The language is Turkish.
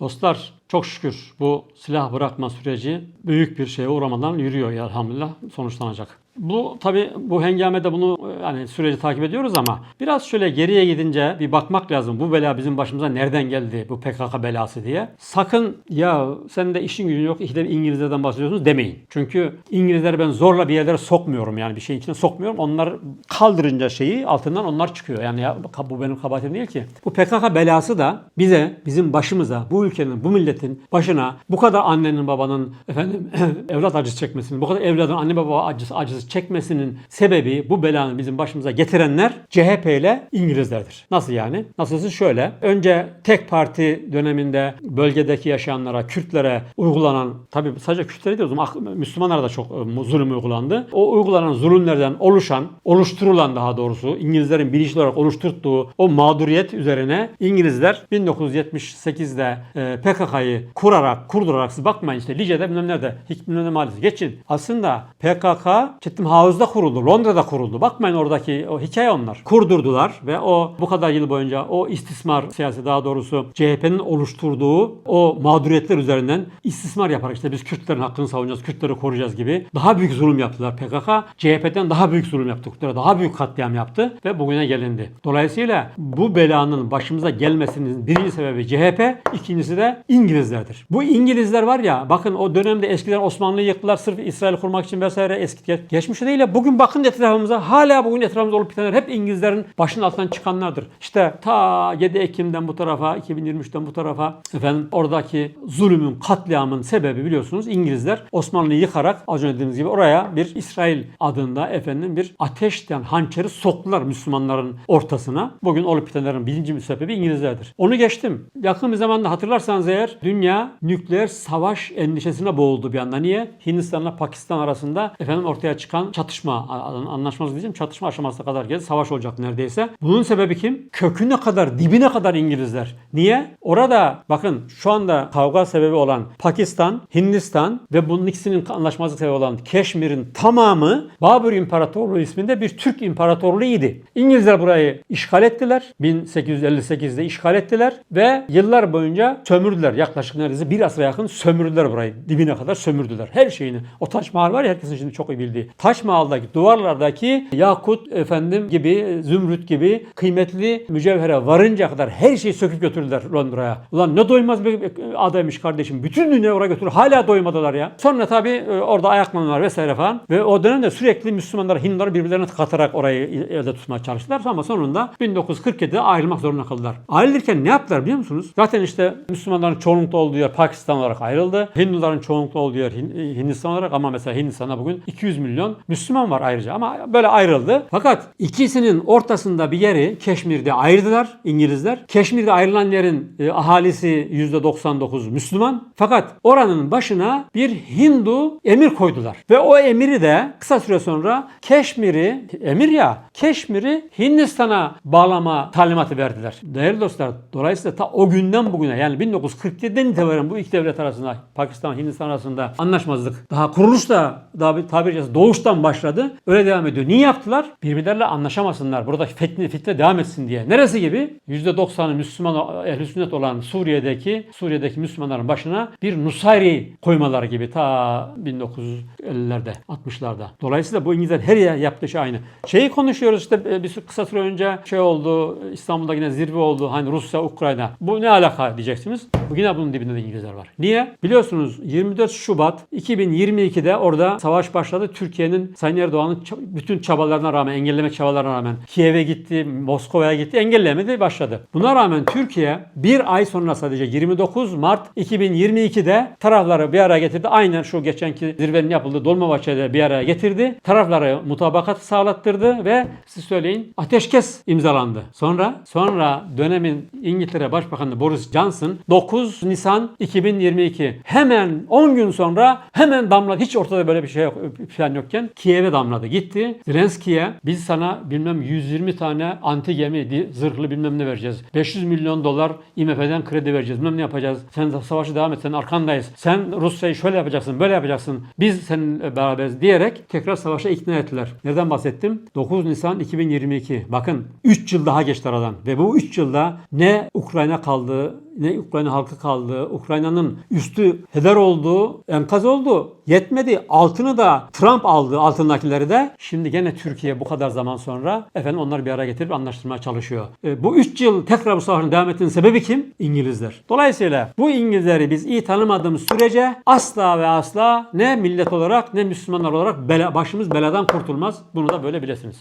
Dostlar çok şükür bu silah bırakma süreci büyük bir şeye uğramadan yürüyor elhamdülillah sonuçlanacak. Bu tabi bu hengamede bunu e, yani süreci takip ediyoruz ama biraz şöyle geriye gidince bir bakmak lazım. Bu bela bizim başımıza nereden geldi bu PKK belası diye. Sakın ya senin de işin gücün yok işte İngilizlerden bahsediyorsunuz demeyin. Çünkü İngilizleri ben zorla bir yerlere sokmuyorum yani bir şeyin içine sokmuyorum. Onlar kaldırınca şeyi altından onlar çıkıyor. Yani ya, bu benim kabahatim değil ki. Bu PKK belası da bize bizim başımıza bu ülkenin bu milletin başına bu kadar annenin babanın efendim evlat acısı çekmesinin bu kadar evladın anne baba acısı acısı çekmesinin sebebi bu belanın bizim başımıza getirenler CHP ile İngilizlerdir. Nasıl yani? Nasılsı şöyle. Önce tek parti döneminde bölgedeki yaşayanlara, Kürtlere uygulanan, tabii sadece Kürtlere zaman ah- Müslümanlara da çok e, zulüm uygulandı. O uygulanan zulümlerden oluşan, oluşturulan daha doğrusu İngilizlerin bilinçli olarak oluşturduğu o mağduriyet üzerine İngilizler 1978'de e, PKK'yı kurarak, kurdurarak siz bakmayın işte Lice'de bilmem nerede, bilmem ne mahallesi. Geçin. Aslında PKK Chatham House'da kuruldu, Londra'da kuruldu. Bakmayın oradaki o hikaye onlar. Kurdurdular ve o bu kadar yıl boyunca o istismar siyasi daha doğrusu CHP'nin oluşturduğu o mağduriyetler üzerinden istismar yaparak işte biz Kürtlerin hakkını savunacağız, Kürtleri koruyacağız gibi daha büyük zulüm yaptılar PKK. CHP'den daha büyük zulüm yaptı. Kürtlere daha büyük katliam yaptı ve bugüne gelindi. Dolayısıyla bu belanın başımıza gelmesinin birinci sebebi CHP, ikincisi de İngilizlerdir. Bu İngilizler var ya bakın o dönemde eskiden Osmanlı'yı yıktılar sırf İsrail kurmak için vesaire eski geçmişte değil bugün bakın etrafımıza hala bugün etrafımızda olup bitenler hep İngilizlerin başının altından çıkanlardır. İşte ta 7 Ekim'den bu tarafa 2023'ten bu tarafa efendim oradaki zulümün katliamın sebebi biliyorsunuz İngilizler Osmanlı'yı yıkarak az önce dediğimiz gibi oraya bir İsrail adında efendim bir ateşten hançeri soktular Müslümanların ortasına. Bugün olup bitenlerin birinci sebebi İngilizlerdir. Onu geçtim. Yakın bir zamanda hatırlarsanız eğer dünya nükleer savaş endişesine boğuldu bir anda. Niye? Hindistan'la Pakistan arasında efendim ortaya çıkan çatışma anlaşması diyeceğim çatışma aşamasına kadar geldi. Savaş olacak neredeyse. Bunun sebebi kim? Köküne kadar dibine kadar İngilizler. Niye? Orada bakın şu anda kavga sebebi olan Pakistan, Hindistan ve bunun ikisinin anlaşmazlık sebebi olan Keşmir'in tamamı Babür İmparatorluğu isminde bir Türk İmparatorluğu idi. İngilizler burayı işgal ettiler. 1858'de işgal ettiler ve yıllar boyunca sömürdüler. Yaklaşık neredeyse bir asra yakın sömürdüler burayı. Dibine kadar sömürdüler. Her şeyini. O Taş Mahal var ya herkesin şimdi çok iyi bildiği. Taş Mahal'daki duvarlardaki yakut efendim gibi, zümrüt gibi kıymetli mücevhere varınca kadar her şeyi söküp götürdüler Londra'ya. Ulan ne doymaz bir adaymış kardeşim. Bütün dünya oraya götürür. Hala doymadılar ya. Sonra tabii orada ayaklanmalar vesaire falan. Ve o dönemde sürekli Müslümanlar Hinduları birbirlerine katarak orayı elde tutmaya çalıştılar. Ama sonunda 1947'de ayrılmak zorunda kaldılar. Ayrılırken ne yaptılar biliyor musunuz? Zaten işte Müslümanların çoğunlukta olduğu yer Pakistan olarak ayrıldı. Hinduların çoğunlukta olduğu yer Hindistan olarak ama mesela Hindistan'da bugün 200 milyon Müslüman var ayrıca ama böyle ayrıldı. Fakat ikisinin ortasında bir yeri Keşmir'de ayırdılar İngilizler. Keşmir'de ayrılan yerin e, ahalisi %99 Müslüman. Fakat oranın başına bir Hindu emir koydular. Ve o emiri de kısa süre sonra Keşmir'i, emir ya, Keşmir'i Hindistan'a bağlama talimatı verdiler. Değerli dostlar, dolayısıyla ta o günden bugüne yani 1947'den itibaren bu iki devlet arasında Pakistan Hindistan arasında anlaşmazlık daha kuruluşta daha bir tabiri caizse doğuştan başladı. Öyle devam ediyor. Niye yaptılar? Birbirleriyle anlaşamasınlar. Burada fitne, fitne devam etsin diye. Neresi gibi? %90'ı Müslüman ehl sünnet olan Suriye'deki Suriye'deki Müslümanların başına bir Nusayri koymaları gibi ta 1950'lerde 60'larda. Dolayısıyla bu İngilizler her yer yaptığı şey aynı. Şeyi konuşuyoruz işte bir kısa süre önce şey oldu İstanbul'da yine zirve oldu. Hani Rusya, Ukrayna. Bu ne alaka diyeceksiniz. Bu yine bunun dibinde de İngilizler var. Niye? Biliyorsunuz 24 Şubat 2022'de orada savaş başladı. Türkiye'nin Sayın Erdoğan'ın bütün çabalarına rağmen, engelleme çabalarına rağmen Kiev'e gitti, Moskova'ya gitti, engellemedi başladı. Buna rağmen Türkiye bir ay sonra sadece 29 Mart 2022'de tarafları bir araya getirdi. Aynen şu geçenki zirvenin yapıldığı Dolmabahçe'de bir araya getirdi. Tarafları mutabakat sağlattırdı ve siz söyleyin ateşkes imzalandı. Sonra sonra dönemin İngiltere Başbakanı Boris Johnson 9 Nisan 2022 hemen 10 gün sonra hemen damladı. Hiç ortada böyle bir şey yok, falan yokken Kiev'e damladı. Gitti. Zelenski'ye biz sana bilmem 120 tane anti gemi zırhlı bilmem ne vereceğiz. 500 milyon dolar IMF'den kredi vereceğiz. Bilmem ne yapacağız. Sen savaşı devam et. Sen arkandayız. Sen Rusya'yı şöyle yapacaksın, böyle yapacaksın. Biz seninle beraberiz diyerek tekrar savaşa ikna ettiler. Nereden bahsettim? 9 Nisan 2022. Bakın 3 yıl daha geçti aradan. Ve bu 3 yılda ne Ukrayna kaldı ne Ukrayna halkı kaldı. Ukrayna'nın üstü heder oldu, enkaz oldu. Yetmedi. Altını da Trump aldı altındakileri de. Şimdi gene Türkiye bu kadar zaman sonra efendim onları bir araya getirip anlaştırmaya çalışıyor. E, bu 3 yıl tekrar bu savaşın devam ettiğinin sebebi kim? İngilizler. Dolayısıyla bu İngilizleri biz iyi tanımadığımız sürece asla ve asla ne millet olarak ne Müslümanlar olarak bela, başımız beladan kurtulmaz. Bunu da böyle bilesiniz.